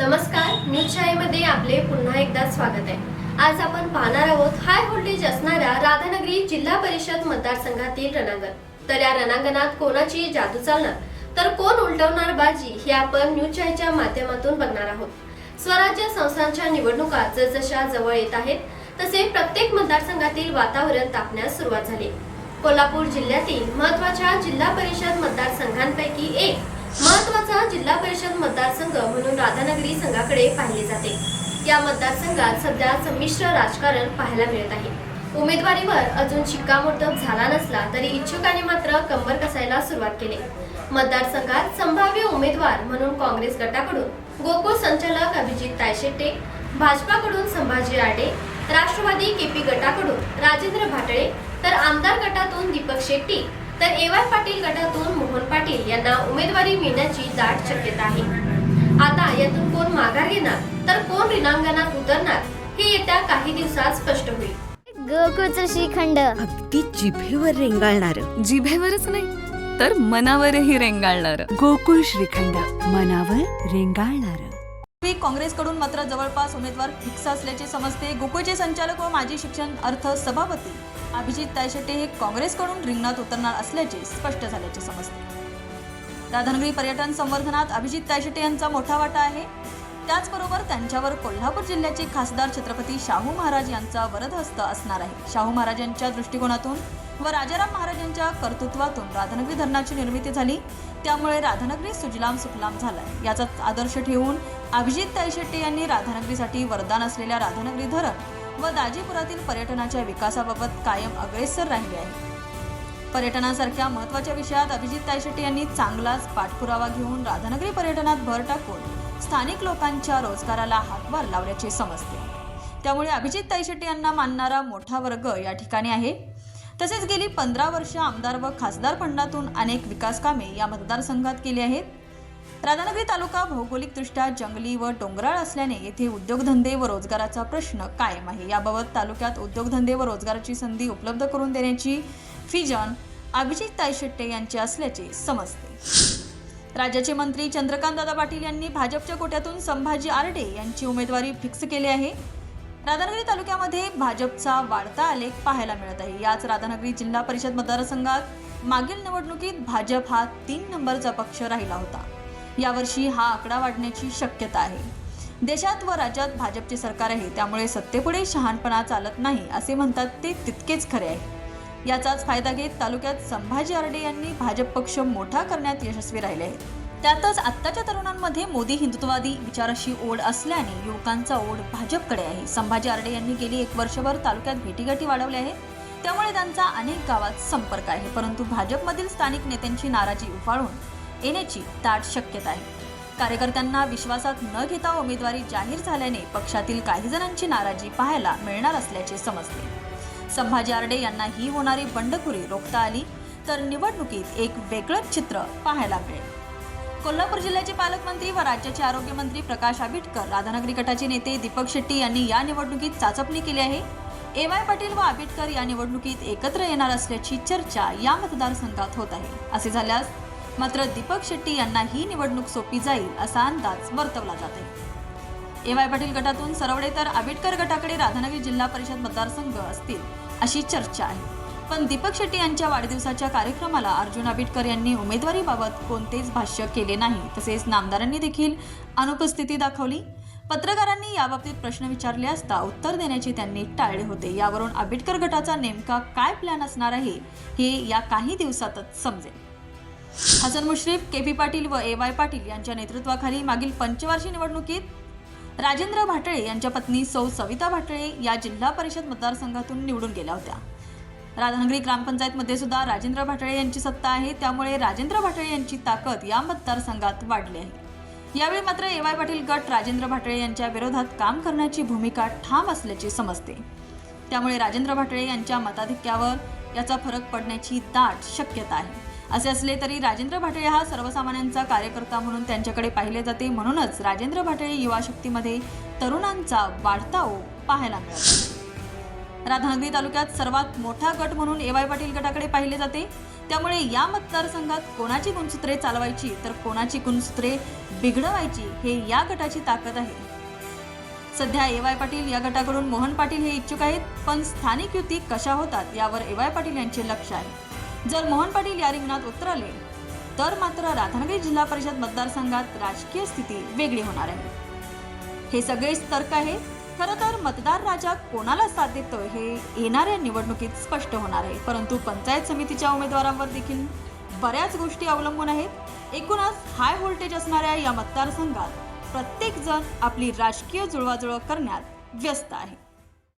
नमस्कार न्यूज शाळेमध्ये आपले पुन्हा एकदा स्वागत आहे. आज आपण पाहणार आहोत हाय व्होल्टेज असणाऱ्या राधानगरी जिल्हा परिषद मतदारसंघातील रणांगण. तर या रणांगणात कोणाची जादू चालणार? तर कोण उलटवणार बाजी हे आपण न्यूज शाळेच्या माध्यमातून बघणार आहोत. स्वराज्य संस्थांच्या निवडणुका जसजशा जवळ येत आहेत तसे प्रत्येक मतदारसंघातील वातावरण तापण्यास सुरुवात झाली. कोल्हापूर जिल्ह्यातील महत्त्वाच्या जिल्हा परिषद मतदारसंघांपैकी एक महत्त्वाचा जिल्हा परिषद मतदारसंघ म्हणून राधानगरी संघाकडे पाहिले जाते. या मतदारसंघात सध्या संमिश्र राजकारण पाहायला मिळत आहे. उमेदवारीवर अजून शिक्कामोर्तब झाला नसला तरी इच्छुकांनी मात्र कंबर कसायला सुरुवात केली. मतदारसंघात संभाव्य उमेदवार म्हणून काँग्रेस गटाकडून गोकुळ संचालक अभिजित तायशेट्टे भाजपाकडून संभाजी आडे राष्ट्रवादी केपी गटाकडून राजेंद्र भाटळे तर आमदार गटातून दीपक शेट्टी तर ए वाय पाटील गटातून मोहन पाटील यांना उमेदवारी मिळण्याची दाट शक्यता आहे. आता यातून कोण माघार घेणार तर कोण रिणांगणात उतरणार हे येत्या काही दिवसात स्पष्ट होईल. गोकुळचं श्रीखंड. अगदी जिभेवर रेंगाळणार. जिभेवरच नाही तर मनावरही रेंगाळणार. गोकुळ श्रीखंड मनावर रेंगाळणार. पूर्वी काँग्रेसकडून मात्र जवळपास उमेदवार फिक्स असल्याचे समजते. गोकुळचे संचालक व माजी शिक्षण अर्थ सभापती. अभिजित तायशेटे हे काँग्रेसकडून रिंगणात उतरणार असल्याचे स्पष्ट झाल्याचे समजते. राधानगरी पर्यटन संवर्धनात अभिजित तायशेटे यांचा मोठा वाटा आहे. त्याचबरोबर त्यांच्यावर कोल्हापूर जिल्ह्याचे खासदार छत्रपती शाहू महाराज यांचा वरदहस्त असणार आहे. शाहू महाराजांच्या दृष्टिकोनातून व राजाराम महाराजांच्या कर्तृत्वातून राधानगरी धरणाची निर्मिती झाली. त्यामुळे राधानगरी सुजलाम सुफलाम झालाय. याचाच आदर्श ठेवून अभिजित तायशेट्टे यांनी राधानगरीसाठी वरदान असलेल्या राधानगरी धरण व दाजीपुरातील पर्यटनाच्या विकासाबाबत कायम अग्रेसर राहिले आहे. पर्यटनासारख्या महत्त्वाच्या विषयात अभिजित तायशेट्टे यांनी चांगलाच पाठपुरावा घेऊन राधानगरी पर्यटनात भर टाकून स्थानिक लोकांच्या रोजगाराला हातभार लावल्याचे समजते त्यामुळे अभिजित तायशेट्टे यांना मानणारा मोठा वर्ग या ठिकाणी आहे. तसेच गेली पंधरा वर्ष आमदार व खासदार फंडातून अनेक विकास कामे या मतदारसंघात केली आहेत. राधानगरी तालुका भौगोलिकदृष्ट्या जंगली व डोंगराळ असल्याने येथे उद्योगधंदे व रोजगाराचा प्रश्न कायम आहे. याबाबत तालुक्यात उद्योगधंदे व रोजगाराची संधी उपलब्ध करून देण्याची फिजन अभिजित तायशेट्टे यांचे असल्याचे समजते. राज्याचे मंत्री चंद्रकांतदादा पाटील यांनी भाजपच्या कोट्यातून संभाजी आरडे यांची उमेदवारी फिक्स केली आहे. राधानगरी तालुक्यामध्ये भाजपचा वाढता आलेख पाहायला मिळत आहे. याच राधानगरी जिल्हा परिषद मतदारसंघात मागील निवडणुकीत भाजप हा तीन नंबरचा पक्ष राहिला होता. यावर्षी हा आकडा वाढण्याची शक्यता आहे. देशात व राज्यात भाजपचे सरकार आहे त्यामुळे सत्तेपुढे शहाणपणा चालत नाही असे म्हणतात ते तितकेच खरे आहे. याचाच फायदा घेत तालुक्यात संभाजी आरडे यांनी भाजप पक्ष मोठा करण्यात यशस्वी राहिले आहेत. त्यातच आत्ताच्या तरुणांमध्ये मोदी हिंदुत्ववादी विचाराशी ओढ असल्याने युवकांचा ओढ भाजपकडे आहे. संभाजी आरडे यांनी गेली एक वर्षभर तालुक्यात भेटीगाठी वाढवल्या आहेत त्यामुळे त्यांचा अनेक गावात संपर्क आहे परंतु भाजपमधील स्थानिक नेत्यांची नाराजी उफाळून येण्याची दाट शक्यता आहे. कार्यकर्त्यांना विश्वासात न घेता उमेदवारी जाहीर झाल्याने पक्षातील काही जणांची नाराजी पाहायला मिळणार असल्याचे समजते. संभाजी आरडे यांना ही होणारी बंडखोरी रोखता आली तर निवडणुकीत एक वेगळंच चित्र पाहायला मिळेल. कोल्हापूर जिल्ह्याचे पालकमंत्री व राज्याचे आरोग्यमंत्री प्रकाश आबिटकर राधानगरी गटाचे नेते दीपक शेट्टी यांनी या निवडणुकीत चाचपणी केली आहे. ए वाय पाटील व आबिटकर या निवडणुकीत एकत्र येणार असल्याची चर्चा या मतदारसंघात होत आहे. असे झाल्यास मात्र दीपक शेट्टी यांना ही निवडणूक सोपी जाईल असा अंदाज वर्तवला जात आहे ए वाय पाटील गटातून सरवडे तर आबिटकर गटाकडे राधानगरी जिल्हा परिषद मतदारसंघ असतील अशी चर्चा आहे. पण दीपक शेट्टी यांच्या वाढदिवसाच्या कार्यक्रमाला अर्जुन आबिटकर यांनी उमेदवारीबाबत कोणतेच भाष्य केले नाही तसेच नामदारांनी देखील अनुपस्थिती दाखवली. पत्रकारांनी याबाबतीत प्रश्न विचारले असता उत्तर देण्याचे त्यांनी टाळले होते. यावरून आबिटकर गटाचा नेमका काय प्लॅन असणार आहे हे या काही दिवसातच समजेल. हसन मुश्रीफ के पी पाटील व ए वाय पाटील यांच्या नेतृत्वाखाली मागील पंचवार्षिक निवडणुकीत राजेंद्र भाटळे यांच्या पत्नी सौ सविता भाटळे या जिल्हा परिषद मतदारसंघातून निवडून गेल्या होत्या. राधानगरी ग्रामपंचायतमध्ये सुद्धा राजेंद्र भाटळे यांची सत्ता आहे त्यामुळे राजेंद्र भाटळे यांची ताकद या मतदारसंघात वाढली आहे. यावेळी मात्र ए वाय पाटील गट राजेंद्र भाटळे यांच्या विरोधात काम करण्याची भूमिका ठाम असल्याचे समजते. त्यामुळे राजेंद्र भाटळे यांच्या मताधिक्यावर याचा फरक पडण्याची दाट शक्यता आहे. असे असले तरी राजेंद्र भाटळे हा सर्वसामान्यांचा कार्यकर्ता म्हणून त्यांच्याकडे पाहिले जाते. म्हणूनच राजेंद्र भाटळे युवा शक्तीमध्ये तरुणांचा वाढता पाहायला मिळतो राधानगरी तालुक्यात सर्वात मोठा गट म्हणून ए वाय पाटील गटाकडे पाहिले जाते. त्यामुळे या मतदारसंघात कोणाची गुणसूत्रे चालवायची तर कोणाची गुणसूत्रे बिघडवायची हे या गटाची ताकद आहे. सध्या ए वाय पाटील या गटाकडून मोहन पाटील हे इच्छुक आहेत पण स्थानिक युती कशा होतात यावर ए वाय पाटील यांचे लक्ष आहे. जर मोहन पाटील या रिंगणात उतरले तर मात्र राधानगरी जिल्हा परिषद मतदारसंघात राजकीय स्थिती वेगळी होणार आहे. हे सगळेच तर्क आहे. खरं तर मतदार राजा कोणाला साथ देतोय हे येणाऱ्या निवडणुकीत स्पष्ट होणार आहे. परंतु पंचायत समितीच्या उमेदवारांवर देखील बऱ्याच गोष्टी अवलंबून आहेत. एकूणच हाय व्होल्टेज असणाऱ्या या मतदारसंघात प्रत्येक जण आपली राजकीय जुळवाजुळव करण्यात व्यस्त आहे.